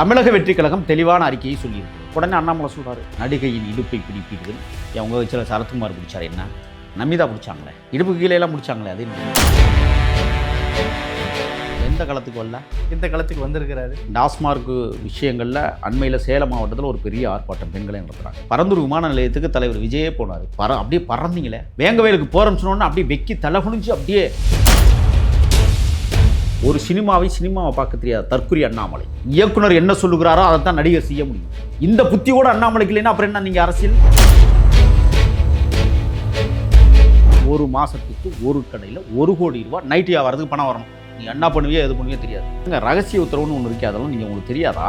தமிழக வெற்றி கழகம் தெளிவான அறிக்கையை சொல்லியிருக்கு. உடனே அண்ணாமலை சொல்றாரு நடிகையின் இடுப்பை பிடிப்பீர்கள். உங்க வச்சுல சரத்குமார் பிடிச்சாரு என்ன? நமிதா பிடிச்சாங்களே? இடுப்பு கீழே எல்லாம் பிடிச்சாங்களே அது? எந்த களத்துக்கு வரல? இந்த களத்துக்கு வந்திருக்கிறாரு. டாஸ்மார்க் விஷயங்களில் அண்மையில் சேலம் மாவட்டத்தில் ஒரு பெரிய ஆர்ப்பாட்டம் பெண்களை நடத்துகிறாங்க பரந்தூர் விமான நிலையத்துக்கு தலைவர் விஜயே போனார். பற அப்படியே பறந்தீங்களே. வேங்கவேலுக்கு போகிறோம்னு சொன்னோன்னே அப்படியே வெக்கி தலை குனிஞ்சு அப்படியே ஒரு சினிமாவை சினிமாவை பார்க்க தெரியாத தற்குறி அண்ணாமலை. இயக்குனர் என்ன சொல்லுகிறாரோ அதை தான் நடிகர் செய்ய முடியும். இந்த புத்தி கூட அண்ணாமலைக்கு இல்லைன்னா அப்புறம் என்ன நீங்கள் அரசியல்? ஒரு மாதத்துக்கு ஒரு கடையில் ஒரு கோடி ரூபா நைட்டு வியாபாரத்துக்கு பணம் வரணும். நீ என்ன பண்ணுவியோ எது பண்ணுவியோ தெரியாது. ரகசிய உத்தரவுன்னு ஒன்று இருக்கே. அதெல்லாம் நீங்கள் உங்களுக்கு தெரியாதா?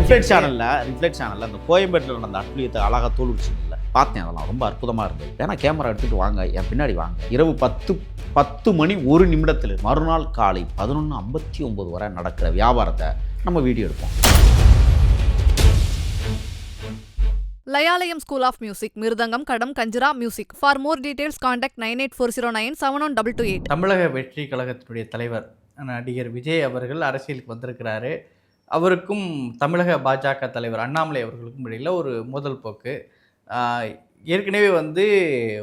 ரிஃப்ளெக்ட் சேனலில் ரிஃப்ளெக்ட் சேனலில் அந்த கோயம்பேட்டில் நடந்த அட்லியத்தை அழகாக தோல்விச்சு பார்த்தேன். அதெல்லாம் ரொம்ப அற்புதமாக இருந்தது. வேணா கேமரா எடுத்துகிட்டு வாங்க என் பின்னாடி வாங்க. இரவு பத்து பத்து மணி ஒரு நிமிடத்தில் மறுநாள் காலை பதினொன்று ஐம்பத்தி ஒம்பது வரை நடக்கிற வியாபாரத்தை நம்ம வீடியோ எடுப்போம். Layalayam school of music mridangam ghatam kanjira music. For more details contact nine eight four zero nine seven one double two eight. Tamilaga Vettri கழகத்தினுடைய தலைவர் நடிகர் விஜய் அவர்கள் அரசியலுக்கு வந்திருக்கிறாரு. அவருக்கும் தமிழக பாஜக தலைவர் அண்ணாமலை அவர்களுக்கும் இடையில் ஒரு மோதல் போக்கு. ஏற்கனவே வந்து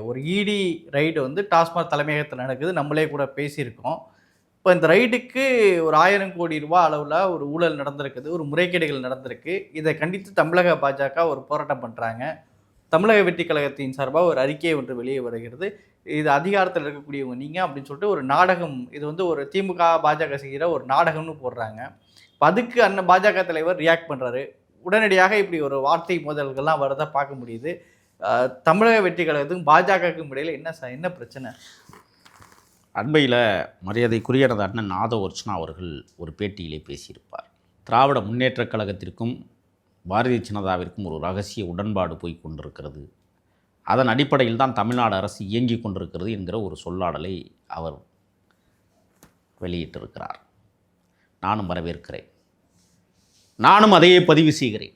ஒரு இடி ரைடு வந்து டாஸ்மாக் தலைமையகத்தில் நடக்குது. நம்மளே கூட பேசியிருக்கோம். இப்போ இந்த ரைடுக்கு ஒரு ஆயிரம் கோடி ரூபாய் அளவில் ஒரு ஊழல் நடந்திருக்குது ஒரு முறைகேடுகள் நடந்திருக்கு. இதை கண்டித்து தமிழக பாஜக ஒரு போராட்டம் பண்ணுறாங்க தமிழக வெற்றி கழகத்தின் சார்பாக ஒரு அறிக்கை ஒன்று வெளியே வருகிறது. இது அதிகாரத்தில் இருக்கக்கூடியவங்க நீங்கள் அப்படின்னு சொல்லிட்டு ஒரு நாடகம் இது வந்து ஒரு திமுக பாஜக செய்கிற ஒரு நாடகம்னு போடுறாங்க. இப்போ அதுக்கு அண்ணன் பாஜக தலைவர் ரியாக்ட் பண்ணுறாரு உடனடியாக இப்படி ஒரு வார்த்தை மோதல்கள்லாம் வரதை பார்க்க முடியுது. தமிழக வெற்றி கழகத்துக்கும் பாஜகவுக்கும் இடையில் என்ன ச- என்ன பிரச்சனை? அண்மையில் மரியாதைக்குரிய எனது அண்ணன் நாத ஒர்ச்சனா அவர்கள் ஒரு பேட்டியிலே பேசியிருப்பார். திராவிட முன்னேற்றக் கழகத்திற்கும் பாரதிய ஜனதாவிற்கும் ஒரு ரகசிய உடன்பாடு போய் கொண்டிருக்கிறது. அதன் அடிப்படையில் தான் தமிழ்நாடு அரசு இயங்கிக் கொண்டிருக்கிறது என்கிற ஒரு சொல்லாடலை அவர் வெளியிட்டிருக்கிறார். நானும் வரவேற்கிறேன். நானும் அதையே பதிவு செய்கிறேன்.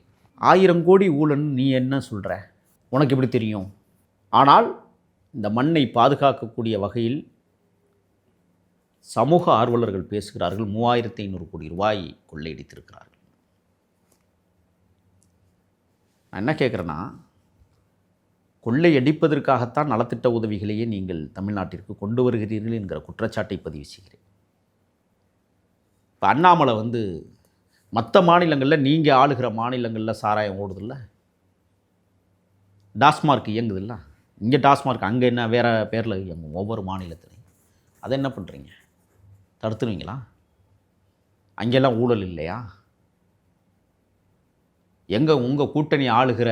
ஆயிரம் கோடி ஊழன் நீ என்ன சொல்கிற உனக்கு எப்படி தெரியும்? ஆனால் இந்த மண்ணை பாதுகாக்கக்கூடிய வகையில் சமூக ஆர்வலர்கள் பேசுகிறார்கள். மூவாயிரத்தி ஐநூறு கோடி ரூபாய் கொள்ளையடித்திருக்கிறார்கள். நான் என்ன கேட்குறேன்னா கொள்ளையடிப்பதற்காகத்தான் நலத்திட்ட உதவிகளையே நீங்கள் தமிழ்நாட்டிற்கு கொண்டு வருகிறீர்கள் என்கிற குற்றச்சாட்டை பதிவு செய்கிறேன். இப்போ அண்ணாமலை வந்து மற்ற மாநிலங்களில் நீங்கள் ஆளுகிற மாநிலங்களில் சாராயம் ஓடுதில்ல? டாஸ்மார்க் இயங்குதில்ல? இங்கே டாஸ்மார்க் அங்கே என்ன வேறு பேரில் இயங்கும் ஒவ்வொரு மாநிலத்திலையும். அதை என்ன பண்ணுறீங்க தடுத்துருவீங்களா? அங்கெல்லாம் ஊழல் இல்லையா? எங்கே உங்கள் கூட்டணி ஆளுகிற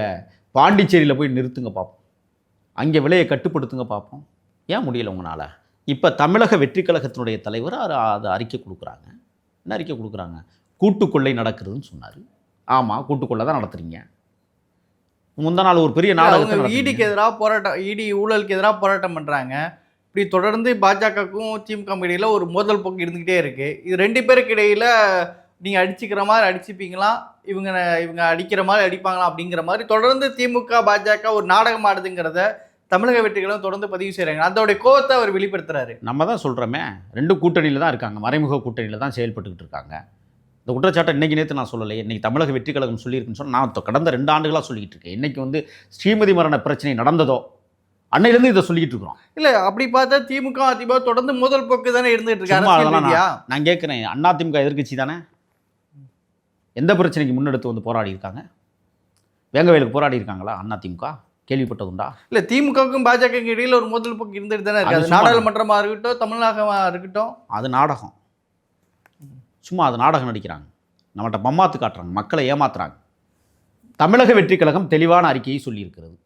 பாண்டிச்சேரியில் போய் நிறுத்துங்க பார்ப்போம் அங்கே விலையை கட்டுப்படுத்துங்க பார்ப்போம் ஏன் முடியலை உங்களால்? இப்போ தமிழக வெற்றி கழகத்தினுடைய தலைவர் அதை அது அறிக்கை கொடுக்குறாங்க. என்ன அறிக்கை கொடுக்குறாங்க? கூட்டுக்கொள்ளை நடக்குதுன்னு சொன்னார். ஆமாம் கூட்டுக்கொள்ளை தான் நடத்துறீங்க. முந்தா நாள் ஒரு பெரிய நாடகத்தை அவங்க நடத்துனீங்க. ஈடிக்கு எதிராக போராட்டம் இடி ஊழலுக்கு எதிராக போராட்டம் பண்ணுறாங்க இப்படி தொடர்ந்து பாஜகவுக்கும் திமுக இடையில ஒரு மோதல் போக்கு இருந்துக்கிட்டே இருக்கு. இது ரெண்டு பேருக்கு இடையில நீங்கள் அடிச்சுக்கிற மாதிரி அடிச்சுப்பீங்களா? இவங்க இவங்க அடிக்கிற மாதிரி அடிப்பாங்களா அப்படிங்கிற மாதிரி தொடர்ந்து திமுக பாஜக ஒரு நாடகம் ஆடுதுங்கிறத தமிழக வெற்றிகளும் தொடர்ந்து பதிவு செய்கிறாங்க அதோடைய கோவத்தை அவர் வெளிப்படுத்துறாரு. நம்ம தான் சொல்கிறோமே ரெண்டு கூட்டணியில் தான் இருக்காங்க. மறைமுக கூட்டணியில் தான் செயல்பட்டுக்கிட்டு இருக்காங்க. இந்த குற்றச்சாட்டை இன்னைக்கு நேற்று நான் சொல்லலை. இன்னைக்கு தமிழக வெற்றி கழகம் சொல்லியிருக்குன்னு சொன்னால் நான் கடந்த ரெண்டு ஆண்டுகளாக சொல்லிக்கிட்டு இருக்கேன். இன்னைக்கு வந்து ஸ்ரீமதி மரண பிரச்சனை நடந்ததோ அன்னையிலேருந்து இதை சொல்லிக்கிட்டு இருக்கிறோம். இல்ல அப்படி பார்த்தா திமுக அதிமுக தொடர்ந்து முதல் போக்கு தானே இருந்துட்டு இருக்கு சும்மா அரசியல் அதெல்லாம் ரீதியா. நான் கேட்குறேன். அதிமுக எதிர்க்கட்சி தானே? எந்த பிரச்சனைக்கு முன்னெடுத்து வந்து போராடி இருக்காங்க? வேங்கவேலுக்கு போராடி இருக்காங்களா அதிமுக கேள்விப்பட்டதுண்டா? இல்ல திமுகவுக்கும் பாஜகவுக்கும் இடையில ஒரு முதல் போக்கு இருந்துட்டு தானே இருக்கு. அது அது சும்மா- நாடாளுமன்றமா இருக்கட்டும் தமிழகமா இருக்கட்டும். அது நாடகம். சும்மா அது நாடகம் நடிக்கிறாங்க. நம்மகிட்ட பம்மாத்து காட்டுறாங்க. மக்களை ஏமாத்துறாங்க. தமிழக வெற்றி கழகம் தெளிவான அறிக்கையை சொல்லியிருக்கிறது.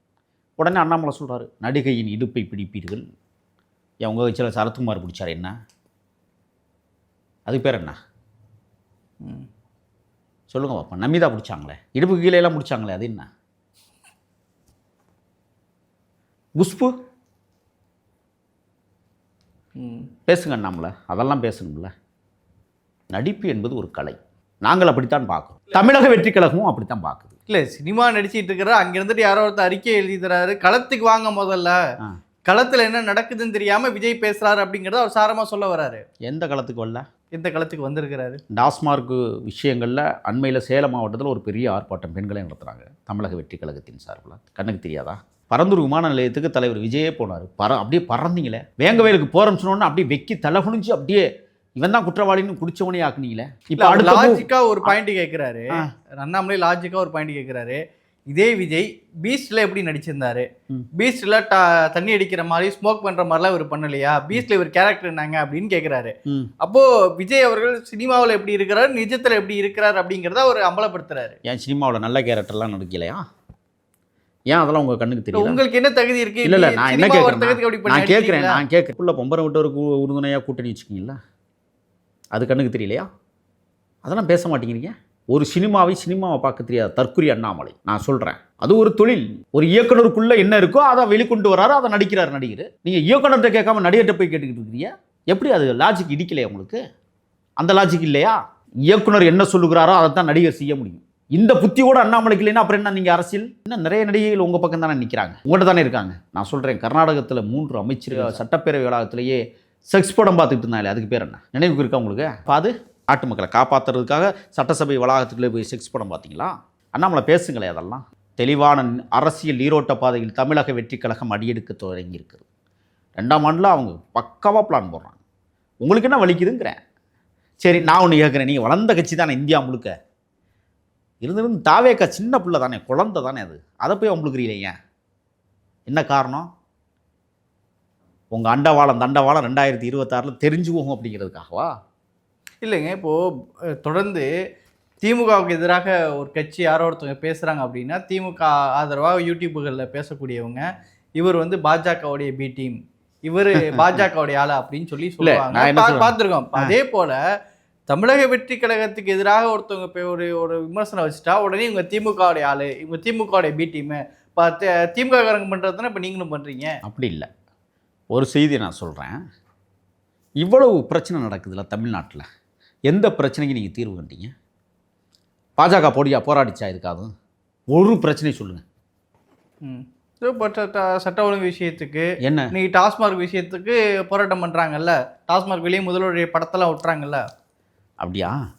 உடனே அண்ணாமலை சொல்றாரு நடிகையின் இடுப்பை பிடிப்பீர்கள். உங்கள் வச்சில் சரத்குமார் பிடிச்சார் என்ன? அது பேர் என்ன? ம். சொல்லுங்க பாப்பா. நமிதா பிடிச்சாங்களே. இடுப்பு கீழே எல்லாம் பிடிச்சாங்களே அது என்ன? குஷ்பு. பேசுங்க அண்ணாமலை. அதெல்லாம் பேசணும்ல. நடிப்பு என்பது ஒரு கலை. நாங்கள் அப்படித்தான் பார்க்குறோம். தமிழக வெற்றி கழகமும் அப்படித்தான் பார்க்குது. இல்ல சினிமா நடிச்சிட்டு இருக்கிற அங்க இருந்துட்டு யாரோ ஒருத்தர் அறிக்கை எழுதி தராரு களத்துக்கு வாங்க முதல்ல. களத்துல என்ன நடக்குதுன்னு தெரியாம விஜய் பேசுறாரு அப்படிங்கறத அவர் சாரமா சொல்ல வராரு எந்த களத்துக்கு வரல? எந்த களத்துக்கு வந்திருக்கிறாரு? டாஸ்மார்க் விஷயங்களில் அண்மையில் சேலம் மாவட்டத்தில் ஒரு பெரிய ஆர்ப்பாட்டம் பெண்களே நடத்துகிறாங்க தமிழக வெற்றி கழகத்தின் சார்பில். கண்ணுக்கு தெரியாதா? பரந்தூர் விமான நிலையத்துக்கு தலைவர் விஜயே போனார். பற அப்படியே பறந்தீங்களே. வேங்கவேலுக்கு போகிறோம்னு சொன்னோன்னே அப்படியே வெக்கி தலை குனிஞ்சு அப்படியே இவன் தான் குற்றவாளின்னு குடிச்சவனே ஆக்குனீங்களே? இப்போ லாஜிக்கா ஒரு பாயிண்ட் கேட்கிறாரு. அண்ணாமலை லாஜிக்கா ஒரு பாயிண்ட் கேட்கிறாரு இதே விஜய் பீஸ்ட்ல எப்படி நடிச்சிருந்தாரு. பீஸ்ட்ல தண்ணி அடிக்கிற மாதிரி ஸ்மோக் பண்ற மாதிரிலாம் இவர் பண்ணலையா? பீஸ்ட்ல இவர் கேரக்டர் என்னங்க அப்படின்னு கேட்கிறாரு ம். அப்போ விஜய் அவர்கள் சினிமாவில் எப்படி இருக்கிறார் நிஜத்துல எப்படி இருக்கிறார் அப்படிங்கிறத அவர் அம்பலப்படுத்துறாரு. ஏன் சினிமாவில் நல்ல கேரக்டர்லாம் நடிக்கலையா? ஏன் அதெல்லாம் உங்கள் கண்ணுக்கு தெரியல? உங்களுக்கு என்ன தகுதி இருக்கு? இல்ல நான் என்ன கேட்குறேன் நான் கேட்குறேன்? நான் கேட்குறேன் பொம்பரை விட்டவருக்கு உறுதுணையாக கூட்டணி வச்சுக்கிங்களா? அது கண்ணுக்கு தெரியலையா? அதெல்லாம் பேச மாட்டேங்கிறீங்க? ஒரு சினிமாவை சினிமாவை பார்க்க தெரியாத தற்குறி அண்ணாமலை நான் சொல்கிறேன் அது ஒரு தொழில். ஒரு இயக்குனருக்குள்ள என்ன இருக்கோ அதை வெளிக்கொண்டு வராரு அதை நடிக்கிறார் நடிகர். நீங்கள் இயக்குனர்கிட்ட கேட்காம நடிகர்கிட்ட போய் கேட்டுக்கிட்டு இருக்கிறீங்க. எப்படி அது லாஜிக் இடிக்கலையா உங்களுக்கு? அந்த லாஜிக் இல்லையா? இயக்குனர் என்ன சொல்லுகிறாரோ அதை தான் நடிகர் செய்ய முடியும். இந்த புத்தியோட அண்ணாமலைக்கு இல்லைன்னா அப்புறம் என்ன நீங்கள் அரசியல்? இன்னும் நிறைய நடிகைகள் உங்கள் பக்கம் தானே நிற்கிறாங்க உங்கள்கிட்ட தானே இருக்காங்க? நான் சொல்கிறேன் கர்நாடகத்தில் மூன்று அமைச்சர்கள் சட்டப்பேரவை வளாகத்திலேயே செக்ஸ் படம் பார்த்துக்கிட்டு இருந்தாங்களே அதுக்கு பேர் என்ன? நினைவுக்கு இருக்கா உங்களுக்கு? பாது அது நாட்டு மக்களை காப்பாற்றுறதுக்காக சட்டசபை வளாகத்துக்குள்ளே போய் செக்ஸ் படம் பார்த்தீங்களா? அண்ணாமலை பேசுங்களே அதெல்லாம். தெளிவான அரசியல் நீரோட்ட பாதையில் தமிழக வெற்றி கழகம் அடியெடுக்க தொடங்கி ரெண்டாம் ஆண்டில் அவங்க பக்காவாக பிளான் போடுறாங்க. உங்களுக்கு என்ன வலிக்குதுங்கிறேன். சரி நான் ஒன்று கேட்குறேன் நீங்கள் வளர்ந்த கட்சி தானே இந்தியா முழுக்க. இருந்திருந்து தாவேக்கா சின்ன பிள்ளை தானே குழந்தை தானே அது. அதை போய் அவங்களுக்கு ஏன் என்ன காரணம்? உங்கள் அண்டவாளம் தண்டவாளம் ரெண்டாயிரத்தி இருபத்தாறில் தெரிஞ்சு போகும் அப்படிங்கிறதுக்காகவா? இல்லைங்க இப்போ அஹ், தொடர்ந்து திமுகவுக்கு எதிராக ஒரு கட்சி யாரோ ஒருத்தவங்க பேசுறாங்க அப்படின்னா திமுக ஆதரவாக யூடியூப்புகளில் பேசக்கூடியவங்க இவர் வந்து பாஜகவுடைய பி டீம் இவர் பாஜகவுடைய ஆளு அப்படின்னு சொல்லி சொல்லுவாங்க? பார்த்திருக்கோம். அதே போல தமிழக வெற்றி கழகத்துக்கு எதிராக ஒருத்தவங்க ஒரு ஒரு விமர்சனம் வச்சுட்டா உடனே இவங்க திமுகவுடைய ஆளு இவங்க திமுகவுடைய பி டீம் இப்போ திமுக காரங்க பண்றதுன்னா இப்போ நீங்களும் பண்றீங்க? அப்படி இல்லை. ஒரு செய்தி நான் சொல்கிறேன் இவ்வளவு பிரச்சனை நடக்குதுல்ல தமிழ்நாட்டில். எந்த பிரச்சனைக்கு நீங்கள் தீர்வு கண்டீங்க? பாஜக போடியா போராடிச்சா இருக்காது ஒரு பிரச்சனை சொல்லுங்கள் ம். இப்போ சட்ட- ஒழுங்கு விஷயத்துக்கு என்ன? இன்னைக்கு டாஸ்மார்க் விஷயத்துக்கு போராட்டம் பண்றாங்கல்ல. டாஸ்மார்க் வெளியே முதல்வருடைய படத்தெல்லாம் விட்டுறாங்கல்ல. அப்படியா?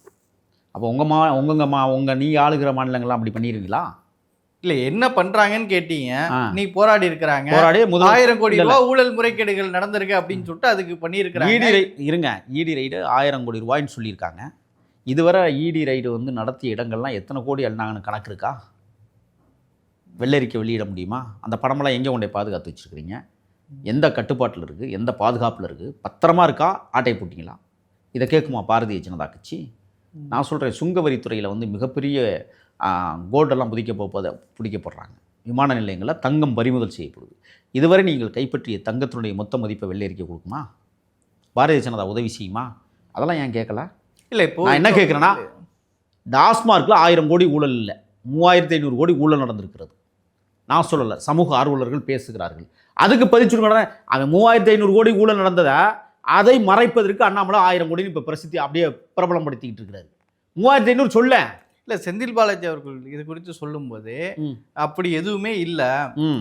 அப்போ உங்கள் மா உங்க மா உங்கள் நீ ஆளுகிற மாநிலங்கள்லாம் அப்படி பண்ணிடுவீங்களா இல்ல என்ன பண்றாங்கன்னு கேட்டீங்க. நீ போராடி இருக்கிறாங்க. போராடி ஆயிரம் கோடி. ரூபாய் ஊழல் முறைகேடுகள் நடந்திருக்கு அப்படின்னு சொல்லிட்டு அதுக்கு இடி பண்ணியிருக்கிறாங்க ரை இருங்க. இடி ரைடு ஆயிரம் கோடி ரூபாய்ன்னு சொல்லியிருக்காங்க. இதுவரை இடி ரைடு வந்து நடத்திய இடங்கள்லாம் எத்தனை கோடி அண்ணாங்கன்னு கணக்கு இருக்கா? வெள்ளரிக்கை வெளியிட முடியுமா? அந்த படமெல்லாம் எங்கே கொண்டே பாதுகாத்து வச்சுருக்கிறீங்க? எந்த கட்டுப்பாட்டில் இருக்குது எந்த பாதுகாப்பில் இருக்குது பத்திரமா இருக்கா? ஆட்டை போட்டிங்களா? இதை கேட்குமா பாரதிய ஜனதா கட்சி? நான் சொல்கிறேன் சுங்கவரித்துறையில் வந்து மிகப்பெரிய கோல்டெல்லாம் புதிக்க போப்பதை பிடிக்கப்படுறாங்க. விமான நிலையங்களில் தங்கம் பறிமுதல் செய்யப்படுது. இதுவரை நீங்கள் கைப்பற்றிய தங்கத்தினுடைய மொத்த மதிப்பை வெள்ளரிக்கை கொடுக்குமா? பாரதிய ஜனதா உதவி செய்யுமா? அதெல்லாம் ஏன் கேட்கல? இல்ல இப்போ நான் என்ன கேட்குறேன்னா டாஸ்மார்க்கில் ஆயிரம் கோடி ஊழல் இல்லை. மூவாயிரத்தி ஐநூறு கோடி ஊழல் நடந்திருக்கிறது. நான் சொல்லலை. சமூக ஆர்வலர்கள் பேசுகிறார்கள். அதுக்கு பதிச்சுருக்கேன் அவன் மூவாயிரத்தி ஐநூறு கோடி ஊழல் நடந்ததை? அதை மறைப்பதற்கு அண்ணாமலை ஆயிரம் கோடின்னு இப்போ பிரசித்தி அப்படியே பிரபலப்படுத்திக்கிட்டு இருக்கிறாரு. மூவாயிரத்தி ஐநூறு சொல்ல இல்ல செந்தில் பாலாஜி அவர்கள் இது குறித்து சொல்லும்போது. அப்படி எதுவுமே இல்ல.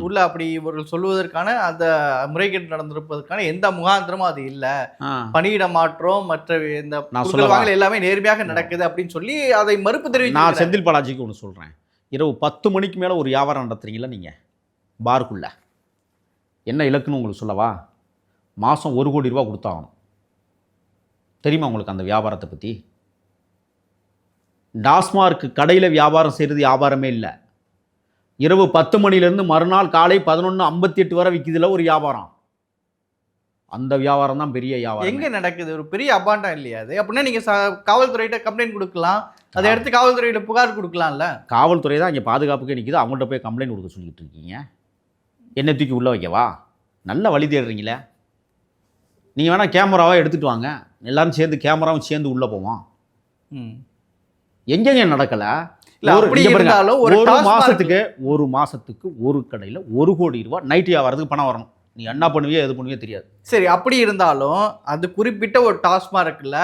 உள்ள அப்படி இவர்கள் சொல்லுவதற்கான அந்த முறைகேடு நடந்திருப்பதற்கான எந்த முகாந்திரமும் அது இல்ல. பணியிட மாற்றம் மற்ற இந்த நான்? வாங்கல் எல்லாமே நேர்மையாக நடக்குது அப்படின்னு சொல்லி அதை மறுப்பு நான் தெரிவிச்சு செந்தில் பாலாஜிக்கு ஒன்று சொல்கிறேன் இரவு பத்து மணிக்கு மேலே ஒரு வியாபாரம் நடத்துறீங்களா நீங்கள் பாருக்குள்ள. என்ன இலக்குன்னு உங்களுக்கு சொல்லவா? மாதம் ஒரு கோடி ரூபா கொடுத்தாகணும். தெரியுமா உங்களுக்கு அந்த வியாபாரத்தை பற்றி டாஸ்மார்க் கடையில் வியாபாரம் செய்கிறது வியாபாரமே இல்லை. இரவு பத்து மணிலேருந்து மறுநாள் காலை பதினொன்று ஐம்பத்தி எட்டு வரை விற்கிதுல ஒரு வியாபாரம். அந்த வியாபாரம் தான் பெரிய வியாபாரம். எங்க நடக்குது? ஒரு பெரிய அபாண்டம் இல்லையா அது? அப்படின்னா நீங்க ச- காவல்துறையிட்ட கம்ப்ளைண்ட் கொடுக்கலாம். அதை எடுத்து காவல்துறையிட்ட புகார் கொடுக்கலாம்ல? காவல்துறை தான் இங்கே பாதுகாப்புக்கே நிற்கிது அவங்கள்ட்ட போய் கம்ப்ளைண்ட் கொடுக்க சொல்லிட்டு இருக்கீங்க. என்ன தூக்கி உள்ளே வைக்கவா? நல்ல வழி தேடுறீங்களே. நீங்கள் வேணால் கேமராவை எடுத்துகிட்டு வாங்க. எல்லாரும் சேர்ந்து கேமராவும் சேர்ந்து உள்ளே போவோம். ம். எங்கெங்க நடக்கலை? இல்ல ஒரு- மாசத்துக்கு ஒரு மாசத்துக்கு ஒரு கடையில் ஒரு கோடி ரூபாய் நைட் வியாபாரத்துக்கு பணம் வரணும். நீ என்ன பண்ணுவியோ எது பண்ணுவியோ தெரியாது. சரி அப்படி இருந்தாலும் அது குறிப்பிட்ட ஒரு டாஸ்மார்க்ல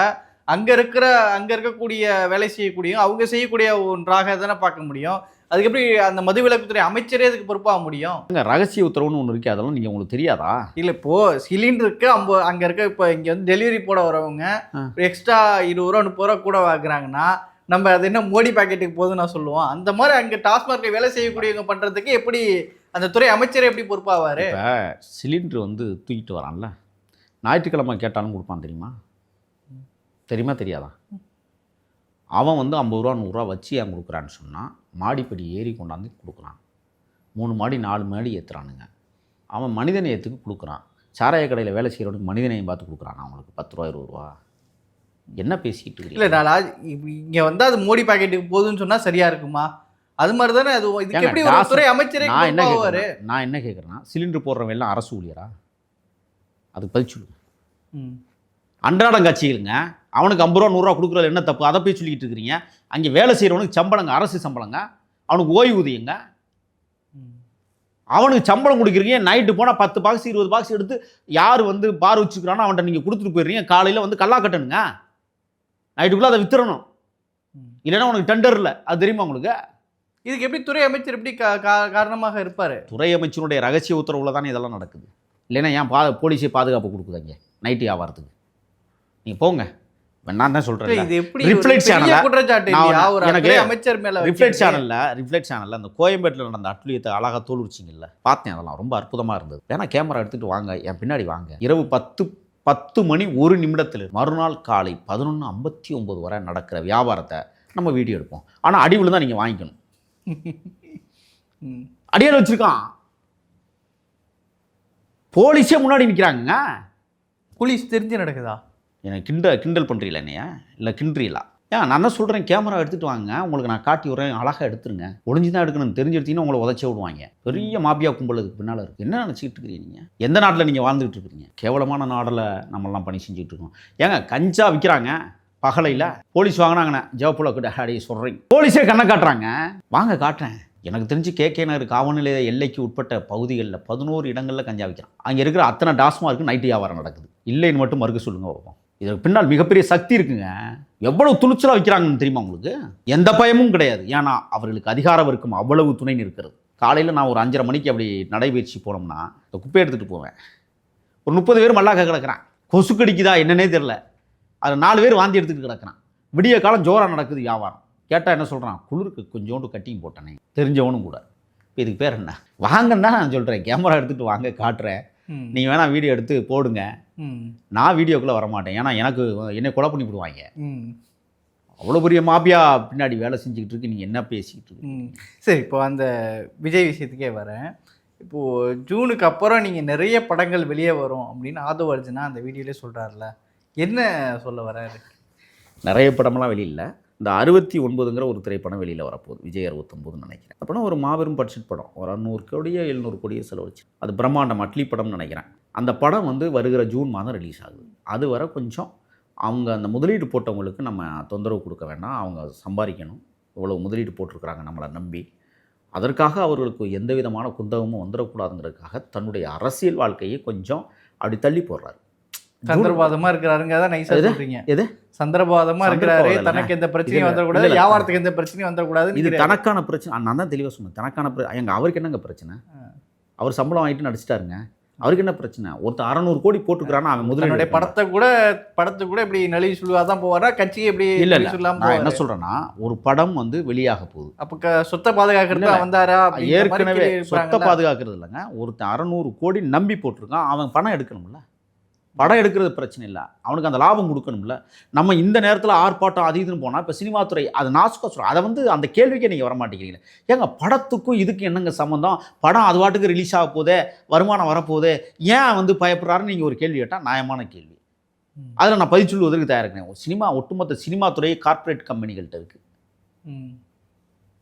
அங்க இருக்கிற அங்க இருக்கக்கூடிய வேலை செய்யக்கூடிய அவங்க செய்யக்கூடிய ஒன்றாக தானே பார்க்க முடியும். அதுக்கு எப்படி அந்த மதுவிலக்குத்துறை அமைச்சரே அதுக்கு பொறுப்பாக முடியும்? அங்கே ரகசிய உத்தரவுன்னு ஒன்று இருக்கு அதெல்லாம் நீங்கள் உங்களுக்கு தெரியாதா? இல்ல இப்போ சிலிண்டருக்கு அம்ப அங்க இருக்க இப்போ இங்க வந்து டெலிவரி போட வரவங்க. எக்ஸ்ட்ரா இருபது ரூபா முப்பது ரூபா கூட வாங்குறாங்கன்னா நம்ம அது என்ன மோடி பாக்கெட்டுக்கு போகுதுன்னு நான் சொல்லுவோம். அந்த மாதிரி அங்கே டாஸ்மார்க்கில் வேலை செய்யக்கூடியவங்க பண்ணுறதுக்கு எப்படி அந்த துறை அமைச்சர் எப்படி பொறுப்பாவார்? இப்போ சிலிண்டர் வந்து தூக்கிட்டு வரான்ல. ஞாயிற்றுக்கிழமை கேட்டாலும் கொடுப்பான் தெரியுமா? தெரியுமா தெரியாதா? அவன் வந்து ஐம்பது ரூபா நூறுரூவா வச்சு ஏன் கொடுக்குறான்னு சொன்னால் மாடிப்படி ஏறி கொண்டாந்து கொடுக்குறான். மூணு மாடி நாலு மாடி ஏற்றுறானுங்க அவன் மனிதநேயத்துக்கு கொடுக்குறான். சாராய கடையில் வேலை செய்கிறவனுக்கு மனிதநேயம் பார்த்து கொடுக்குறான் அவங்களுக்கு பத்து ரூபா இருபது ரூபா. என்ன பேசிக்கிட்டு இல்ல இருக்கிறீங்க நான் இங்க வந்து அது மோடி பாக்கெட்டுக்கு போகுதுன்னு சொன்னா சரியா இருக்குமா? அது மாதிரி தானே அது இதுக்கு எப்படி ஒரு துறை அமைச்சரே நான் என்ன கேட்குறேன் நான் என்ன கேட்குறேன்னா சிலிண்டர் போடுறவன் எல்லாம் அரசு ஊழியரா? அதுக்கு பதில் சொல்லுங்க. ம். அன்றாடம் கட்சிகளுங்க அவனுக்கு ஐம்பது ரூபா நூறுரூவா கொடுக்குறது என்ன தப்பு? அதை போய் சொல்லிக்கிட்டு இருக்கிறீங்க. அங்கே வேலை செய்கிறவனுக்கு சம்பளங்க அரசு சம்பளங்க அவனுக்கு ஓய்வூதியங்க ம். அவனுக்கு சம்பளம் கொடுக்குறீங்க நைட்டு போனால் பத்து பாக்ஸ் இருபது பாக்ஸ் எடுத்து யார் வந்து பார் வச்சுக்கிறானோ அவன்கிட்ட நீங்கள் கொடுத்துட்டு போயிடுறீங்க. காலையில் வந்து கல்லா கட்டணுங்க. நைட்டுக்குள்ளே அதை வித்துறணும். இல்லைன்னா உனக்கு டெண்டர் இல்லை. அது தெரியுமா உங்களுக்கு? இதுக்கு எப்படி துறை அமைச்சர் எப்படி காரணமாக இருப்பாரு? துறை அமைச்சருடைய ரகசிய உத்தரவுல தானே இதெல்லாம் நடக்குது. இல்லைன்னா ஏன் பா போலீஸே பாதுகாப்பு கொடுக்குதாங்க நைட்டு வியாபாரத்துக்கு? நீங்கள் போங்க. நான் தான் சொல்கிறேன் இது எப்படி channel-ல குற்றச்சாட்டு? எனக்கு அமைச்சர் மேல ரிஃப்ளெக்ட். சேனலில் ரிஃப்ளெக்ட் சேனலில் அந்த கோயம்பேட்டில் நடந்த அட்டுழியத்தை அழகாக தோல் உரிச்சிங்கல்ல பார்த்தேன் அதெல்லாம் ரொம்ப அற்புதமாக இருந்தது. வேணா கேமரா எடுத்துகிட்டு வாங்க என் பின்னாடி வாங்க. இரவு பத்து பத்து மணி ஒரு நிமிடத்தில் மறுநாள் காலை பதினொன்று ஐம்பத்தி ஒம்பது வரை நடக்கிற வியாபாரத்தை நம்ம வீடியோ எடுப்போம். ஆனால் அடிவில் தான் நீங்கள் வாங்கிக்கணும். அடியால் வச்சுருக்கான். போலீஸே முன்னாடி நிற்கிறாங்க போலீஸ் தெரிஞ்சு நடக்குதா? எனக்கு கிண்ட கிண்டல் பண்ணுறீங்களா என்னையா? இல்லை கிண்டுறீங்களா ஏன் நான் என்ன சொல்கிறேன் கேமரா எடுத்துகிட்டு வாங்க. உங்களுக்கு நான் காட்டி விட்றேன் அழகாக எடுத்துருங்க. ஒளிஞ்சு தான் எடுக்கணும்னு தெரிஞ்சு எடுத்தீங்கன்னா உங்களை உதச்சி விடுவாங்க. பெரிய மாபியா கும்பல் அதுக்கு பின்னால் இருக்குது என்ன நினச்சிக்கிட்டு இருக்கிறீங்க நீங்கள் எந்த நாட்டில் நீங்கள் வாழ்ந்துகிட்டு இருக்கிறீங்க கேவலமான நாடில் நம்மலாம் பணி செஞ்சுட்டு இருக்கோம். ஏங்க கஞ்சா விற்கிறாங்க பகலையில். போலீஸ் வாங்கினாங்கண்ணே. ஜவப்புல கிட்ட அடி சொல்கிறீங்க போலீஸே கண்ணை காட்டுறாங்க. வாங்க காட்டுறேன். எனக்கு தெரிஞ்சு கே. கே. நகர் காவல்நிலைய எல்லைக்கு உட்பட்ட பகுதிகளில் பதினோரு இடங்களில் கஞ்சா விற்கிறான் அங்கே இருக்கிற அத்தனை டாஸ்மார்க்கு நைட்டு வியாபாரம் நடக்குது. இல்லைன்னு மட்டும் மறுக்க சொல்லுங்க பார்ப்போம் இதற்கு பின்னால் மிகப்பெரிய சக்தி இருக்குங்க. எவ்வளவு துணிச்சலாக வைக்கிறாங்கன்னு தெரியுமா உங்களுக்கு? எந்த பயமும் கிடையாது. ஏன்னா அவர்களுக்கு அதிகாரம் இருக்கும் அவ்வளவு துணை இருக்கிறது காலையில் நான் ஒரு அஞ்சரை மணிக்கு அப்படி நடைபயிற்சி போனோம்னா இந்த குப்பையை எடுத்துகிட்டு போவேன். ஒரு முப்பது பேர் மல்லாக்க கிடக்கிறான். கொசு கடிக்குதா என்னன்னே தெரில அதில் நாலு பேர் வாந்தி எடுத்துகிட்டு கிடக்குறான். விடிய காலம் ஜோராக நடக்குது வியாபாரம். கேட்டால் என்ன சொல்கிறான் குளிருக்கு கொஞ்சோண்டு கட்டிங் போட்டேனே. தெரிஞ்சவனும் கூட. இப்போ இதுக்கு பேர் என்ன? வாங்கன்னா நான் சொல்கிறேன் கேமரா எடுத்துகிட்டு வாங்க காட்டுறேன். நீங்கள் வேணால் வீடியோ எடுத்து போடுங்க. நான் வீடியோக்குள்ளே வரமாட்டேன். ஏன்னா எனக்கு என்னை கொலை பண்ணி விடுவாங்க. ம். அவ்வளோ பெரிய மாபியா பின்னாடி வேலை செஞ்சுக்கிட்டு இருக்கு. நீங்கள் என்ன பேசிக்கிட்டு இருக்கு ம். சரி இப்போ அந்த விஜய் விஷயத்துக்கே வரேன். இப்போது ஜூனுக்கு அப்புறம் நீங்கள் நிறைய படங்கள் வெளியே வரும் அப்படின்னு ஆதவ அர்ஜுனா அந்த வீடியோலே சொல்கிறாருல என்ன சொல்ல வராரு நிறைய படமெல்லாம் வெளியில் இந்த அறுபத்தி ஒன்பதுங்கிற ஒரு திரைப்படம் வெளியில் வரப்போகுது. விஜய் அறுபத்தொம்போதுன்னு நினைக்கிறேன். அந்த ஒரு மாபெரும் பட்ஜெட் படம். ஒரு அறுநூறு கோடியோ எழுநூறு கோடியோ செலவழிச்சு. அது பிரம்மாண்டம் அட்லி படம்னு நினைக்கிறேன். அந்த படம் வந்து வருகிற ஜூன் மாதம் ரிலீஸ் ஆகுது. அது வர கொஞ்சம் அவங்க அந்த முதலீடு போட்டவங்களுக்கு நம்ம தொந்தரவு கொடுக்க வேண்டாம். அவங்க சம்பாதிக்கணும். இவ்வளோ முதலீடு போட்டிருக்கிறாங்க நம்மளை நம்பி. அதற்காக அவர்களுக்கு எந்த விதமான குந்தகமும் வந்துடக்கூடாதுங்கிறதுக்காக தன்னுடைய அரசியல் வாழ்க்கையை கொஞ்சம் அப்படி தள்ளி போடுறாரு. சந்திரபாதமா இருக்கிறாருங்க தான் நைஸா? சொல்றீங்க. எது? சந்திரபாதமா இருக்கிறாரு தனக்கு எந்த பிரச்சனையும் வந்துடக்கூடாது. வியாபாரத்துக்கு எந்த பிரச்சனையும் வந்துடக்கூடாது இது தனக்கான பிரச்சனை. நான் தான் தெளிவாக சொன்னேன். தனக்கான எங்க அவருக்கு என்னங்க பிரச்சனை? அவர் சம்பளம் வாங்கிட்டு நடிச்சிட்டாருங்க. அவருக்கு என்ன பிரச்சனை? ஒருத்தர் அறநூறு கோடி போட்டுக்கிறான்னா அவன் தன்னுடைய படத்தை கூட படத்தை கூட இப்படி நழுவி சொல்லுவா தான் போவாரா? கட்சியை எப்படி இல்ல சொல்லாம என்ன போவாரு? சொல்றேன்னா ஒரு படம் வந்து வெளியாக போகுது. அப்ப சொத்தை பாதுகாக்கிறது வந்தாரா ஏற்கனவே சொத்தை. பாதுகாக்கிறது இல்லைங்க. ஒருத்தன் அறநூறு கோடி நம்பி போட்டிருக்கான். அவன் பணம் எடுக்கணும்ல. படம் எடுக்கிறது பிரச்சனை இல்லை. அவனுக்கு அந்த லாபம் கொடுக்கணும்ல. நம்ம இந்த நேரத்தில் ஆர்ப்பாட்டம் அது இதுன்னு போனால் இப்போ சினிமா துறை அது நாசுக்கா சொல்கிறோம் அதை வந்து அந்த கேள்விக்கே நீங்கள் வர மாட்டேங்கிறீங்க ஏங்க படத்துக்கும் இதுக்கும் என்னங்க சம்மந்தம் படம் அது பாட்டுக்கு ரிலீஸ் ஆக போதே வருமானம் வரப்போதே ஏன் வந்து பயப்படுறாருன்னு நீங்கள் ஒரு கேள்வி கேட்டால் நியாயமான கேள்வி. அதில் நான் பதில் சொல்வதற்கு தயார் இருக்கேன் ஒரு சினிமா ஒட்டுமொத்த சினிமா துறை கார்ப்பரேட் கம்பெனிகள்கிட்ட இருக்குது.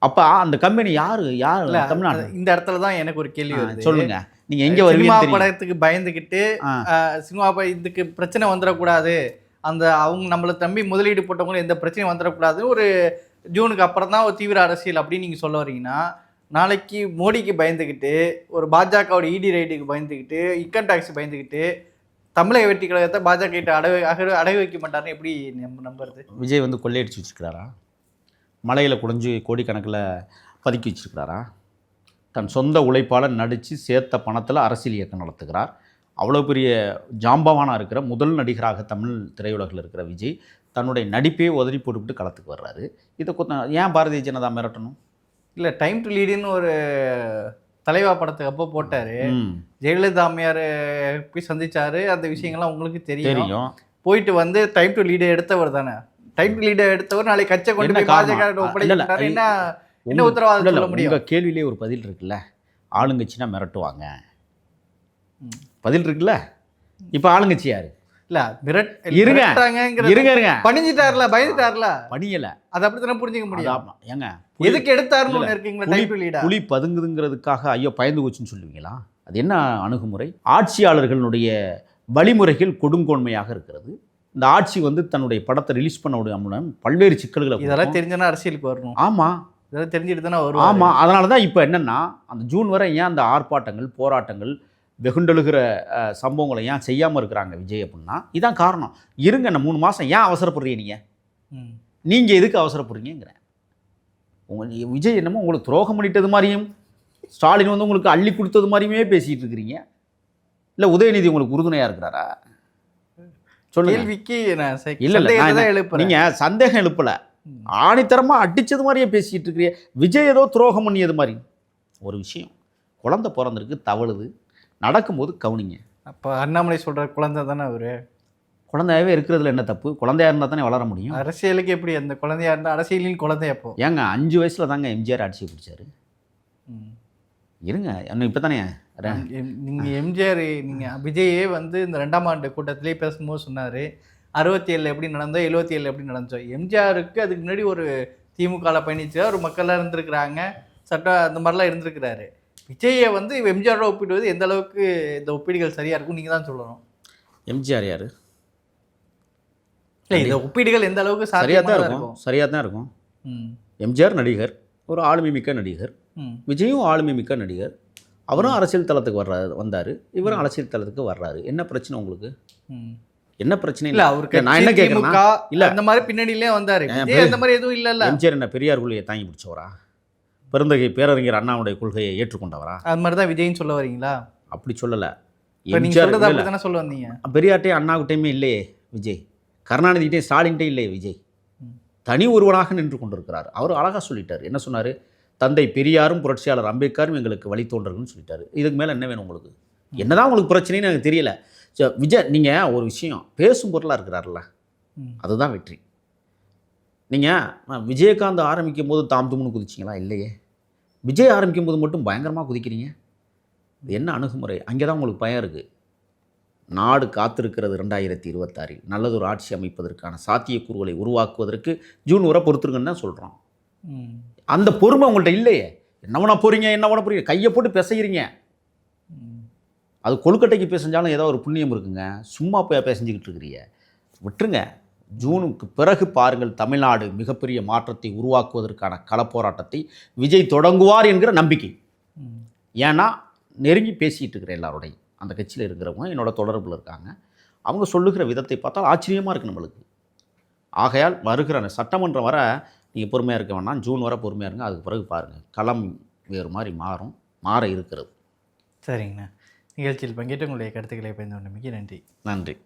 அப்போ அந்த கம்பெனி யார்? யார்? இல்ல, தமிழ்நாடு. இந்த இடத்துல தான் எனக்கு ஒரு கேள்வி வருது. நீங்கள் எங்கே தெரியும். படத்துக்கு பயந்துகிட்டு சினிமா இதுக்கு பிரச்சனை வந்துடக்கூடாது. அந்த அவங்க நம்மளை தம்பி முதலீடு போட்டவங்களும் எந்த பிரச்சனையும் வந்துடக்கூடாது ஒரு ஜூனுக்கு அப்புறம் தான் ஒரு தீவிர அரசியல் அப்படின்னு நீங்கள் சொல்ல வரீங்கன்னா நாளைக்கு மோடிக்கு பயந்துக்கிட்டு ஒரு பாஜகவோட இடி ரைட்டுக்கு பயந்துக்கிட்டு இன்கம் டேக்ஸ் பயந்துக்கிட்டு தமிழக வெற்றி கழகத்தை பாஜக கிட்ட அடகு அக- அடகு வைக்க மாட்டாருன்னு எப்படி நம்ம நம்புறது? விஜய் வந்து கொள்ளையடிச்சு வச்சுக்கிறாரா மலையில் குடிஞ்சு கோடிக்கணக்கில் பதுக்கி வச்சிருக்கிறாரா? தன் சொந்த உழைப்பால் நடித்து சேர்த்த பணத்தில் அரசியல் இயக்கம் நடத்துகிறார். அவ்வளோ பெரிய ஜாம்பவானாக இருக்கிற முதல் நடிகராக தமிழ் திரையுலகில் இருக்கிற விஜய் தன்னுடைய நடிப்பே உதறி போட்டுவிட்டு களத்துக்கு வர்றாரு. இதை கொத்த ஏன் பாரதிய ஜனதா மிரட்டணும்? இல்லை டைம் டு லீடுன்னு ஒரு தலைவா படத்துக்கு அப்போ போட்டாரு. ஜெயலலிதா அம்மையார் போய் சந்திச்சாரு. அந்த விஷயங்கள்லாம் உங்களுக்கு தெரியும். தெரியும். போயிட்டு வந்து டைம் டு லீடை எடுத்தவர் தானே? டைம் டு லீடை எடுத்தவர் நாளைக்கு கச்சை கொண்டு போய்? பாஜக என்ன என்ன உத்தரவாதம் சொல்ல முடியும்? உங்க கேள்வியிலே ஒரு பதில் இருக்குல்ல. ஆளுங்கட்சினா மிரட்டுவாங்க. பதில் இருக்குல்ல? இப்போ ஆளுங்கட்சி யாரு? இல்ல மிரட் இருங்க. இருங்க இருங்க. பணிஞ்சிட்டார்ல பயந்துட்டார்ல? பணியல. அது அப்படித்தானே புரிஞ்சுக்க முடியும்? ஏங்க எதுக்கு எடுத்தாருன்னு ஒண்ணு இருக்கீங்களா புலி- பதுங்குதுங்கிறதுக்காக ஐயோ பயந்து போச்சுன்னு சொல்லுவீங்களா? அது என்ன அணுகுமுறை? ஆட்சியாளர்களுடைய வழிமுறைகள் கொடுங்கோன்மையாக இருக்கிறது. இந்த ஆட்சி வந்து தன்னுடைய படத்தை ரிலீஸ் பண்ண முடியாமல் பல்வேறு சிக்கல்களை இதெல்லாம். தெரிஞ்சனா அரசியலுக்கு வரணும். ஆமா. இதெல்லாம் தெரிஞ்சுட்டு தானே வருவாரு. ஆமா அதனால தான் இப்போ என்னன்னா அந்த ஜூன் வரை ஏன் அந்த ஆர்ப்பாட்டங்கள் போராட்டங்கள் வெகுண்டெழுகிற சம்பவங்களை ஏன் செய்யாமல் இருக்கிறாங்க விஜய் அப்படின்னா இதான் காரணம். இருங்க நான் மூணு மாதம் ஏன் அவசரப்படுறீங்க நீங்கள். நீங்கள் எதுக்கு அவசரப்படுறீங்கிறேன் உங்கள் விஜய் என்னமோ உங்களுக்கு துரோகம் பண்ணிட்டது மாதிரியும் ஸ்டாலின் வந்து உங்களுக்கு அள்ளி கொடுத்தது மாதிரியுமே பேசிகிட்டு இருக்கிறீங்க. இல்லை உதயநிதி உங்களுக்கு உறுதுணையாக இருக்கிறாரா? சொல்லுங்க. கேள்விக்கு நான் இல்ல, இல்ல, நீங்கள் சந்தேகம் எழுப்பல. ஆணித்தரமாக அடித்தது மாதிரியே பேசிகிட்டு இருக்கிறீங்க விஜய் ஏதோ துரோகம் பண்ணியது மாதிரி. ஒரு விஷயம். குழந்தை பிறந்திருக்கு தவழுது. நடக்கும்போது கவனிங்க. அப்ப அண்ணாமலை சொல்ற குழந்தை தானே அவரு? குழந்தையாவே இருக்கிறதுல என்ன தப்பு? குழந்தையா இருந்தால் தானே வளர முடியும். அரசியலுக்கு எப்படி அந்த குழந்தையா இருந்தா அரசியலின் குழந்தை அப்போ? ஏங்க அஞ்சு வயசில் தாங்க எம்ஜிஆர் ஆட்சியை பிடிச்சாரு. இருங்க இன்னும் இப்போ தானே எம்- நீங்க எம்ஜிஆர் நீங்க விஜயே வந்து இந்த ரெண்டாம் ஆண்டு கூட்டத்திலே பேசும்போது சொன்னாரு அறுபத்தி ஏழுல எப்படி நடந்தோ எழுபத்தி ஏழுல எப்படி நடந்தோ எம்ஜிஆருக்கு அதுக்கு முன்னாடி ஒரு திமுகவில் பயணிச்சு ஒரு மக்கள்லாம் இருந்திருக்கிறாங்க. சட்டம் அந்த மாதிரிலாம் இருந்திருக்கிறாரு. விஜயை வந்து எம்ஜிஆரோட ஒப்பிடுவது எந்த அளவுக்கு இந்த ஒப்பீடுகள் சரியா இருக்கும் நீங்க தான் சொல்லணும். எம்ஜிஆர் யார்? இல்லை இந்த ஒப்பீடுகள் எந்த அளவுக்கு சரியாக தான் இருக்கும். சரியாக தான் இருக்கும். ம். எம்ஜிஆர் நடிகர் ஒரு ஆளுமை மிக்க நடிகர். ம். விஜயும் ஆளுமை மிக்க நடிகர். அவரும் அரசியல் தளத்துக்கு வர்றாரு வந்தார். இவரும் அரசியல் தளத்துக்கு வர்றாரு. என்ன பிரச்சனை உங்களுக்கு? ம். என்ன பிரச்சனை? இல்ல இல்லை அவருக்கு நான் என்ன திமுக இல்ல. அந்த மாதிரி பின்னணியிலே வந்தாரு. அந்த மாதிரி எதுவும் இல்ல எம்ஜிஆர் என்ன பெரியார் கொள்கையை தாங்கி பிடிச்சவரா? பெருந்தகை பேரறிஞர் அண்ணாவுடைய கொள்கையை ஏற்றுக்கொண்டவரா? அது மாதிரி தான் விஜய்னு சொல்ல வரீங்களா? அப்படி சொல்லலை. எம்ஜிஆர் இல்ல, இல்ல. சொல்ல வந்தீங்க? பெரியார்ட்டையும் அண்ணாகிட்டையுமே இல்லையே விஜய். கருணாநிதிட்டையும் ஸ்டாலின்ட்டையும் இல்லையே விஜய். தனி ஒருவனாக நின்று கொண்டிருக்கிறார். அவர் அழகாக சொல்லிட்டார். என்ன சொன்னார்? தந்தை பெரியாரும் புரட்சியாளர் அம்பேத்கரும் எங்களுக்கு வழித்தோன்றர்கள்னு சொல்லிட்டாரு. இதுக்கு மேலே என்ன வேணும் உங்களுக்கு? என்னதான் உங்களுக்கு பிரச்சனைன்னு எனக்கு தெரியல. விஜய் நீங்கள் ஒரு விஷயம் பேசும் பொருளாக இருக்கிறார்ல. அதுதான் வெற்றி. நீங்கள் விஜயகாந்த் ஆரம்பிக்கும் போது தாம் தும்னு குதிச்சிங்களா? இல்லையே. விஜய் ஆரம்பிக்கும் போது மட்டும் பயங்கரமாக குதிக்கிறீங்க. இது என்ன அணுகுமுறை? அங்கே தான் உங்களுக்கு பயம் இருக்குது நாடு காத்திருக்கிறது ரெண்டாயிரத்தி இருபத்தாறில். நல்லதொரு ஆட்சி அமைப்பதற்கான சாத்தியக்கூறுகளை உருவாக்குவதற்கு ஜூன் வரை பொறுத்துருங்கன்னு தான் சொல்கிறோம். அந்த பொறுமை உங்கள்கிட்ட இல்லையே. என்ன பண்ண போகிறீங்க என்ன பண்ண போகிறீங்க கையை போட்டு பிசைகிறீங்க. அது கொழுக்கட்டைக்கு பேசஞ்சாலும் ஏதோ ஒரு புண்ணியம் இருக்குங்க. சும்மா போய் பேசஞ்சிக்கிட்டு இருக்கிறீங்க. விட்டுருங்க. ஜூனுக்கு பிறகு பாருங்கள் தமிழ்நாடு மிகப்பெரிய மாற்றத்தை உருவாக்குவதற்கான களப்போராட்டத்தை விஜய் தொடங்குவார் என்கிற நம்பிக்கை. ஏன்னா நெருங்கி பேசிகிட்டு இருக்கிற எல்லாரோடையும் அந்த கட்சியில் இருக்கிறவங்க என்னோட தொடர்பில் இருக்காங்க. அவங்க சொல்லுகிற விதத்தை பார்த்தால் ஆச்சரியமாக இருக்குது நம்மளுக்கு. ஆகையால் வருகிற சட்டமன்றம் வர நீங்கள் பொறுமையாக இருக்க வேணாம். ஜூன் வரை பொறுமையாக இருங்க. அதுக்கு பிறகு பாருங்கள் களம் வேறு மாதிரி மாறும். மாற இருக்கிறது. சரிங்கண்ணா. நிகழ்ச்சியில் பங்கேற்று உங்களுடைய கருத்துக்களை பயந்து கொண்டமைக்கு நன்றி. நன்றி.